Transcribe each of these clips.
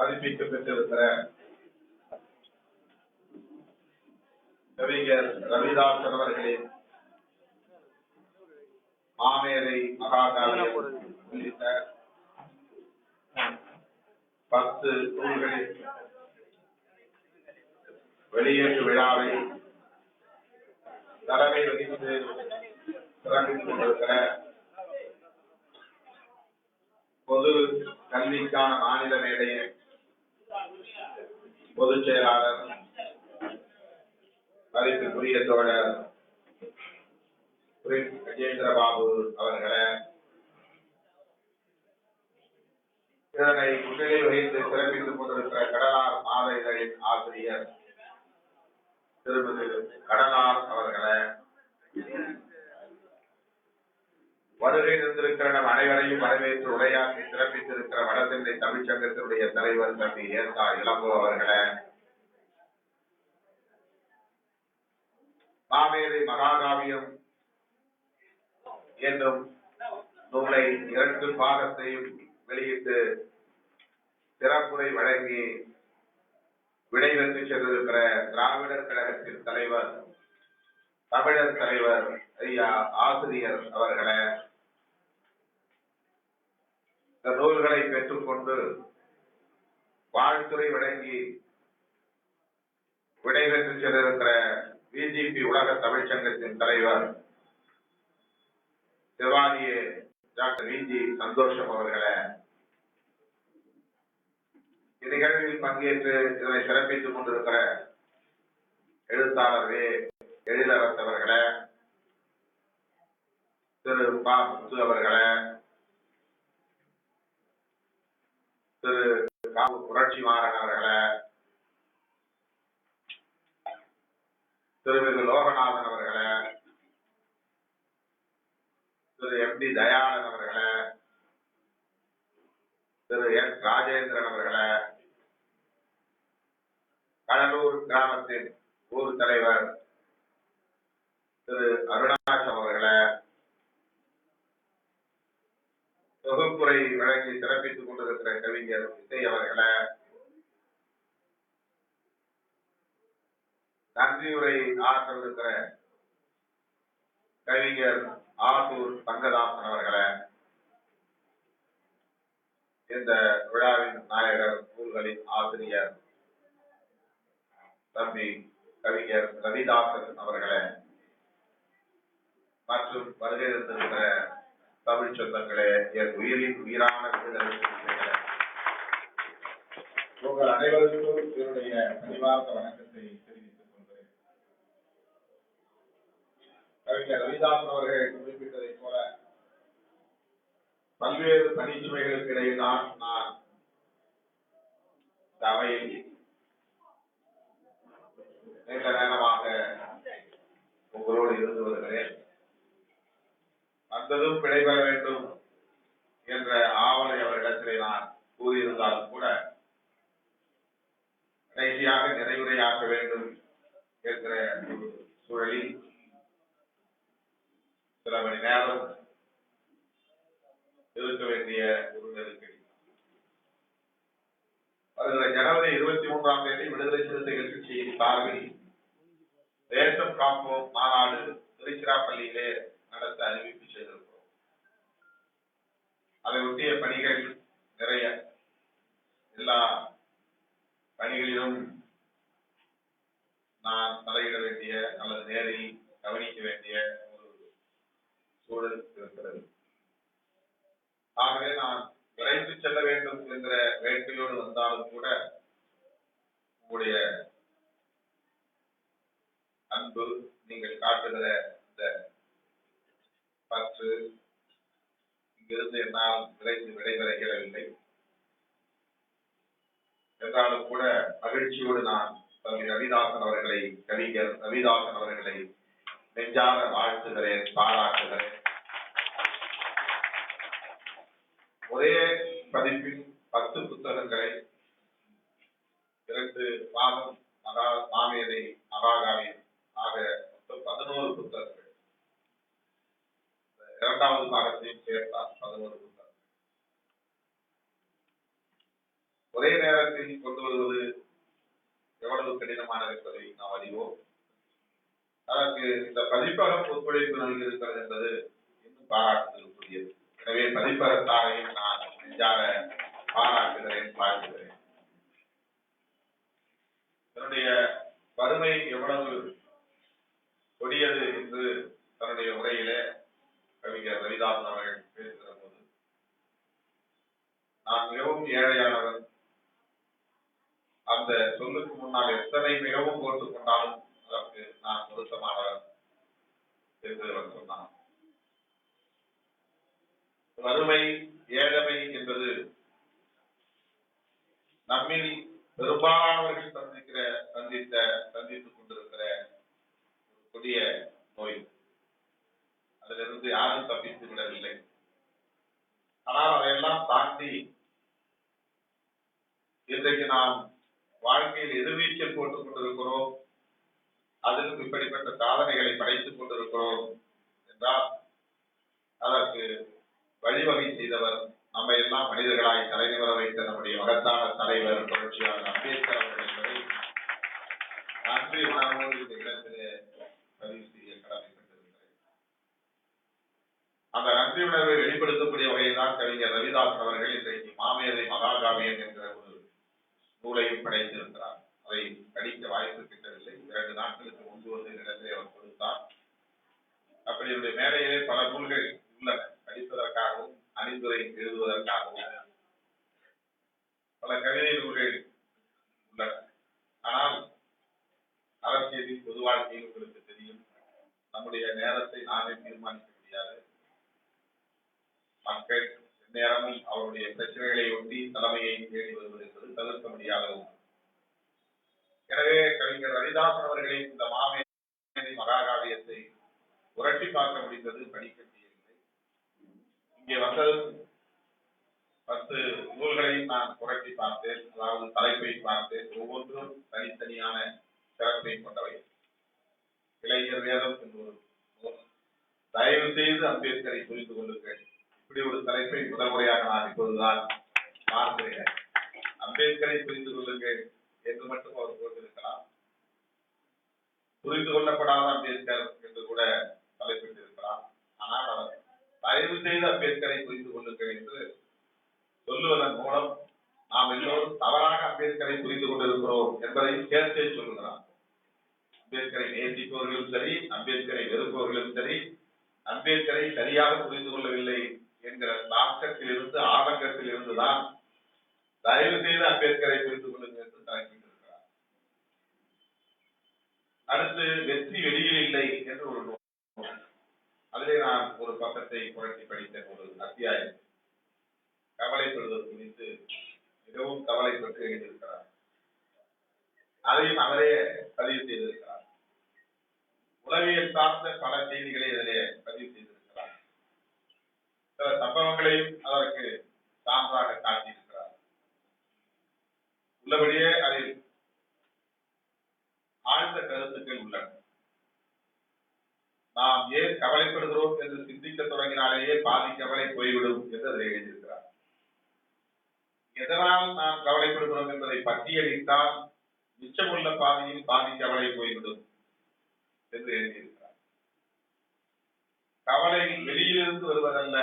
பதிப்பிக்க கவிஞர் ரவிதாசன் அவர்களின் மாமேரை மகாகாவியம் உள்ளிட்ட பத்து நூல்களின் வெளியேற்று விழாவை தலைமை வகித்து சிறப்பித்துக் கொண்டிருக்கிற பொது கல்விக்கான மாநில மேடையை பொதுச் செயலாளர் மதிப்புக்குரிய தோழர் பிரின்ஸ் கஜேந்திர பாபு அவர்களே இதனை முன்னிலை வகித்து சிறப்பித்துக் கொண்டிருக்கிற கடலார் மாத இதழின் ஆசிரியர் திருமதி கடலார் அவர்களை வருகை தந்திருக்கிற நம் அனைவரையும் வரவேற்று உரையாற்றி சிறப்பித்திருக்கிற வடசென்னை தமிழ்ச்சங்கத்தினுடைய தலைவர் தம்பி ஏசா இளங்கோ அவர்களே. மாமேதை மகாகாவியம் என்னும் நூலை இரண்டு பாகத்தையும் வெளியிட்டு சிறப்புரை வழங்கி விடைபெற்று சென்றிருக்கிற திராவிடர் கழகத்தின் தலைவர் தமிழர் தலைவர் ஐயா ஆசிரியர் அவர்களை. இந்த நூல்களை பெற்றுக்கொண்டு வாழ்த்துறை வழங்கி விடைபெற்று சென்றிருக்கிற பிஜேபி உலக தமிழ்ச்சங்கத்தின் தலைவர் சிவானியே டாக்டர் விஜி சந்தோஷம் அவர்களை. இந்நிகழ்வில் பங்கேற்று இதனை சிறப்பித்துக் கொண்டிருக்கிற எழுத்தாளர் வே. எழிலரசு திரு பா. முத்து அவர்களே திரு காவு புரட்சி மாறன் அவர்களே திருமிகு லோகநாதன் அவர்களை திரு எம். டி. தயாளன் அவர்களை திரு எஸ் ராஜேந்திரன் அவர்களை கடலூர் கிராமத்தின் ஊர் தலைவர் திரு அருணா அவர்களே தொகுப்புரை வழங்கி சிறப்பித்துக் கொண்டிருக்கிற கவிஞர் இசை அவர்களை நன்றியுரை ஆற்றவிருக்கிற கவிஞர் ஆசூர் தங்கதாசன் அவர்களே இந்த விழாவின் நாயகர் நூல்களின் ஆசிரியர் தம்பி கவிஞர் ரவிதாசன் அவர்களை மற்றும் வருகை இருந்திருக்கிற தமிழ் சொந்தங்களே என் உயிரின் உயிரான விடுதலை உங்கள் அனைவருக்கும் என்னுடைய பரிவார்த்த வணக்கத்தை தெரிவித்துக் கொள்கிறேன். கவிஞர் ரவிதாசன் அவர்கள் குறிப்பிட்டதைப் போல பல்வேறு தனிச்சுமைகளுக்கு இடையில் தான் நான் அவையில் நீண்ட நேரமாக உங்களோடு இருந்து வருகிறேன். வந்ததும் பெற வேண்டும் என்ற ஆவலை அவரிடத்திலே நான் கூறியிருந்தாலும் கூட கடைசியாக நிறைவுரையாக்க வேண்டும் என்ற ஒரு சூழலில் சில மணி நேரம் இருக்க வேண்டிய ஒரு நெருக்கடி. வருகிற ஜனவரி இருபத்தி மூன்றாம் தேதி விடுதலை சிறுத்தைகள் கட்சியின் சார்பில் தேசம் காப்போம் மாநாடு திருச்சிராப்பள்ளியிலே நடத்த அறிவிப்பு செய்தது. அதை ஒட்டிய பணிகள் நிறைய. எல்லா பணிகளிலும் நான் தலையிட வேண்டிய அல்லது நேரில் கவனிக்க வேண்டிய ஒரு சூழல் இருக்கிறது. ஆகவே நான் விரைந்து செல்ல வேண்டும் என்கிற வேட்கையோடு வந்தாலும் கூட உங்களுடைய அன்பு நீங்கள் காட்டுகிற இந்த பற்று இருந்து என்னால் விரைந்து விடைபெற இயலவில்லை என்றாலும் கூட மகிழ்ச்சியோடு நான் தம்பி ரவிதாசன் அவர்களை கவிஞர் ரவிதாசன் அவர்களை நெஞ்சார வாழ்த்துகிறேன் பாராட்டுகிறேன். ஒரே பதிப்பின் பத்து புத்தகங்களை இரண்டு பாகம் மகா மாமேதை மகாகாவியம் ஆக மொத்தம் பதினோரு புத்தகங்கள். இரண்டாவது பாகத்தையும் சேர்த்தால் பதினோரு புத்தகம் ஒரே நேரத்தில் கொண்டு வருவது எவ்வளவு கடினமானது என்பதை நாம் அறிவோம். அதற்கு இந்த பதிப்பகம் ஒத்துழைப்பு நல்கியிருக்கிறது என்பது இன்னும் பாராட்டுதலுக்குரியது. எனவே பதிப்பகத்தாரையும் நான் நெஞ்சார பாராட்டுகிறேன் வாழ்த்துகிறேன். தன்னுடைய வறுமை எவ்வளவு கொடியது என்று தன்னுடைய உரையிலே கவிஞர் ரவிதாசன் அவர்கள் பேசுகிற போது. நான் மிகவும் ஏழையானவன். அந்த சொல்லுக்கு முன்னால் எத்தனை மிகவும் போட்டுக் கொண்டாலும் அதற்கு நான் பொருத்தமானவன் என்று அவர் சொன்னான். வறுமை ஏழமை என்பது நம்மில் பெரும்பாலானவர்கள் சந்திக்கிற சந்தித்த சந்தித்துக் கொண்டிருக்கிற ஒரு கொடிய நோய். அதிலிருந்து யாரும் தப்பித்து விடவில்லை. ஆனால் அதையெல்லாம் தாண்டி இன்றைக்கு நாம் வாழ்க்கையில் எதிர்நீச்சல் போட்டுக் கொண்டிருக்கிறோம். அதற்கு இப்படிப்பட்ட சாதனைகளை படைத்துக் கொண்டிருக்கிறோம் என்றால் அதற்கு வழிவகை செய்தவர் நம்ம எல்லாம் மனிதர்களாய் தலைநிவர வைத்த நம்முடைய மகத்தான தலைவர் புரட்சியாளர் அம்பேத்கர் அவர்கள் என்பதை நன்றி உணர்வோடு இந்த இடத்திலே. நன்றி உணர்வை வெளிப்படுத்தக்கூடிய வகையில் தான் கவிஞர் ரவிதாசன் அவர்கள் இன்றைக்கு மாமேதை மகாகாவியம் என்கிற ஒரு நூலையும் படைத்திருக்கிறார். அதை படிக்க வாய்ப்பு கிட்டவில்லை. இரண்டு நாட்களுக்கு முன்பு வந்து இடத்திலே அவர் கொடுத்தார். அப்படி என்னுடைய மேடையிலே பல நூல்கள் உள்ளன. படிப்பதற்காகவும் அறிந்துரை எழுதுவதற்காகவும் பல கவிதை நூல்கள் உள்ளன. ஆனால் அரசியலில் பொது வாழ்க்கையில் உங்களுக்கு தெரியும். நம்முடைய நேரத்தை நாமே தீர்மானிக்க முடியாது. மக்கள் நேரமும் அவருடைய பிரச்சனைகளை ஒட்டி தலைமையை தேடி வருவது என்பது தவிர்க்க முடியாத ஒன்று எனவே கவிஞர் ரவிதாசன் அவர்களின் இந்த மாமேதை மகாகாவியத்தை புரட்டி பார்க்க முடிந்தது படிக்க இங்கே வந்ததும் பத்து நூல்களையும் நான் புரட்டி பார்த்தேன். அதாவது தலைப்பை பார்த்தேன். ஒவ்வொன்றும் தனித்தனியான சிறப்பை கொண்டவை. இளைஞர் வேதம் என்று ஒரு தயவு செய்து அம்பேத்கரை புரிந்து கொள்ளுங்கள். இப்படி ஒரு தலைப்பை முதல் முறையாக நான் இப்போதுதான் பார்க்கிறேன். அம்பேத்கரை புரிந்து கொள்ளுங்கள் என்று மட்டும் அவர் போட்டிருக்கலாம் புரிந்து கொள்ளப்படாத அம்பேத்கர் என்று கூட தலைப்பிட்டிருக்கலாம். ஆனால் அவர் தயவு செய்து அம்பேத்கரை புரிந்து கொள்ளுங்கள் என்று சொல்லுவதன் மூலம் நாம் எல்லோரும் தவறாக அம்பேத்கரை புரிந்து கொண்டிருக்கிறோம் என்பதையும் சேர்த்தே சொல்லுகிறார். அம்பேத்கரை நேசிப்பவர்களும் சரி அம்பேத்கரை வெறுப்பவர்களும் சரி அம்பேத்கரை சரியாக புரிந்து கொள்ளவில்லை என்கிற தாக்கத்தில் இருந்து ஆதங்கத்தில் இருந்துதான் தயவு செய்து அம்பேத்கரை புரிந்து கொள்ளுங்கள் என்று தலைப்பிட்டிருக்கிறார். அடுத்து வெற்றி வெளியில் இல்லை என்று ஒரு நூல் அதிலே நான் ஒரு பக்கத்தை புரட்டி படித்த ஒரு அத்தியாயம். கவலைப்படுவது குறித்து மிகவும் கவலைப்பட்டு எழுதியிருக்கிறார். அதையும் அவரே பதிவு செய்திருக்கிறார். உளவியல் சார்ந்த பல செய்திகளை இதிலே பதிவு செய்து சில சம்பவங்களையும் அதற்கு சான்றாக காட்டியிருக்கிறார். உள்ளபடியே அதில் ஆழ்ந்த கருத்துக்கள் உள்ளன. நாம் ஏன் கவலைப்படுகிறோம் என்று சிந்திக்க தொடங்கினாலேயே பாதி கவலை போய்விடும் என்று அதில் எழுதியிருக்கிறார். எதனால் நாம் கவலைப்படுகிறோம் என்பதை பட்டியலிட்டால் மிச்சமுள்ள பாதியில் பாதி கவலை போய்விடும் என்று எழுதியிருக்கிறார் கவலை வெளியிலிருந்து வருவதல்ல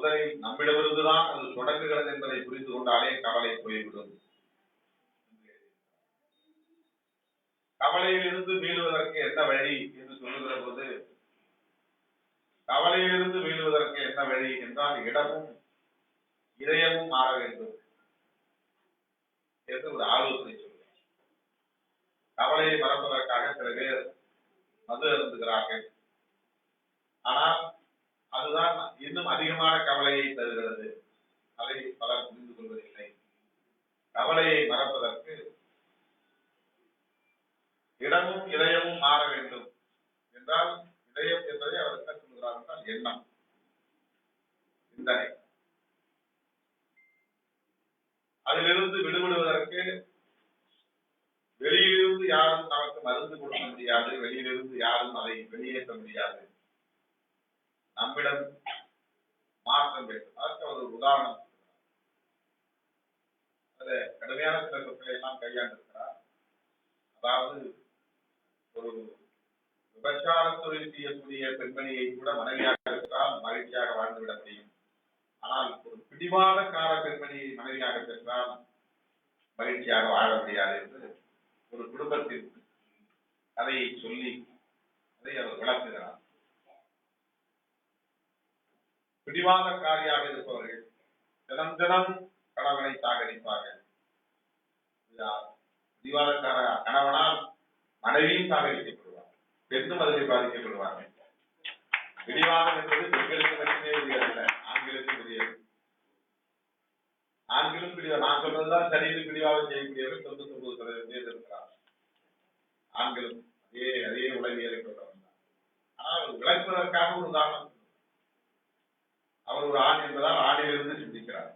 முதலில் நம்மிடமிருந்துதான் அது தொடங்குகிறது என்பதை புரிந்து கொண்டாலே கவலை போய்விடும். கவலையிலிருந்து மீளுவதற்கு என்ன வழி என்று சொல்லுகிற போது கவலையிலிருந்து மீளுவதற்கு என்ன வழி என்றால் இடமும் இதயமும் மாற வேண்டும் என்று ஒரு ஆலோசனை சொல்றேன் கவலையை மறப்பதற்காக சில பேர் மது அருந்துகிறார்கள். ஆனால் அதுதான் இன்னும் அதிகமான கவலையை தருகிறது. அதை பலர் புரிந்து கொள்வதில்லை. கவலையை மறப்பதற்கு இடமும் இதயமும் மாற வேண்டும். என்றால் இதயம் என்பதை அவர் என்ன சொல்கிறார் என்றால் எண்ணம். சிந்தனை. அதிலிருந்து விடுபடுவதற்கு வெளியிலிருந்து யாரும் நமக்கு மருந்து கொடுக்க முடியாது. வெளியிலிருந்து யாரும் அதை வெளியேற்ற முடியாது. நம்மிடம் மாற்றம் வேண்டும் அதற்கு அவர் ஒரு உதாரணம் அதுல கடுமையான சில சொற்களை எல்லாம் கையாண்டிருக்கிறார். அதாவது ஒரு விபச்சார தொழில் செய்யக்கூடிய பெண்மணியை கூட மனைவியாக பெற்றால் மகிழ்ச்சியாக வாழ்ந்துவிட முடியும். ஆனால் ஒரு பிடிவாதக்கார பெண்மணியை மனைவியாக பெற்றால் மகிழ்ச்சியாக வாழ முடியாது என்று ஒரு குடும்பத்தின் கதையை சொல்லி அதை அவர் விளக்குகிறார். பிடிவாதக்காரியாக இருப்பவர்கள் தினம் தினம் கணவனை சாகரிப்பார்கள் பிடிவாதக்கார கணவனால் மனைவியும் சாகரிக்கப்படுவார் பெண்ணும் அதில் பாதிக்கப்படுவார்கள். பிடிவாதம் என்பது பெண்களுக்கு மட்டுமே உரியதல்ல ஆண்களுக்கும் உரியது. ஆண்களும் பிடிவாதம் நான் சொல்றதுதான் சரியில் பிடிவாதம் செய்யக்கூடியவர்கள் தொண்ணூத்தி ஒன்பது சதவீதம் பேர் இருக்கிறார் ஆண்களும் அதே அதே உலகியலை கொண்டவர்கள் தான். ஆனால் விளக்குவதற்காக ஒரு உதாரணம் அவர் ஒரு ஆண் என்பதால் ஆணிலிருந்து சிந்திக்கிறார்.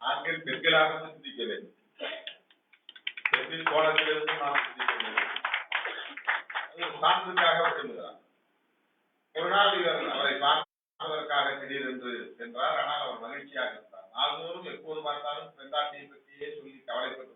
ஆண்கள் பெண்களாக சிந்திக்க வேண்டும். பெண்ணின் கோலத்திலிருந்து நாம் சிந்திக்க வேண்டும். சான்றுக்காக விட்டுகிறார் ஒரு நாள் இவர் அவரை பார்ப்பதற்காக திடீரென்று சென்றார். ஆனால் அவர் மகிழ்ச்சியாக இருந்தார். நாள்தோறும் எப்போது பார்த்தாலும் பெண்டாட்டியை பற்றியே சொல்லி கவலைப்பட்டு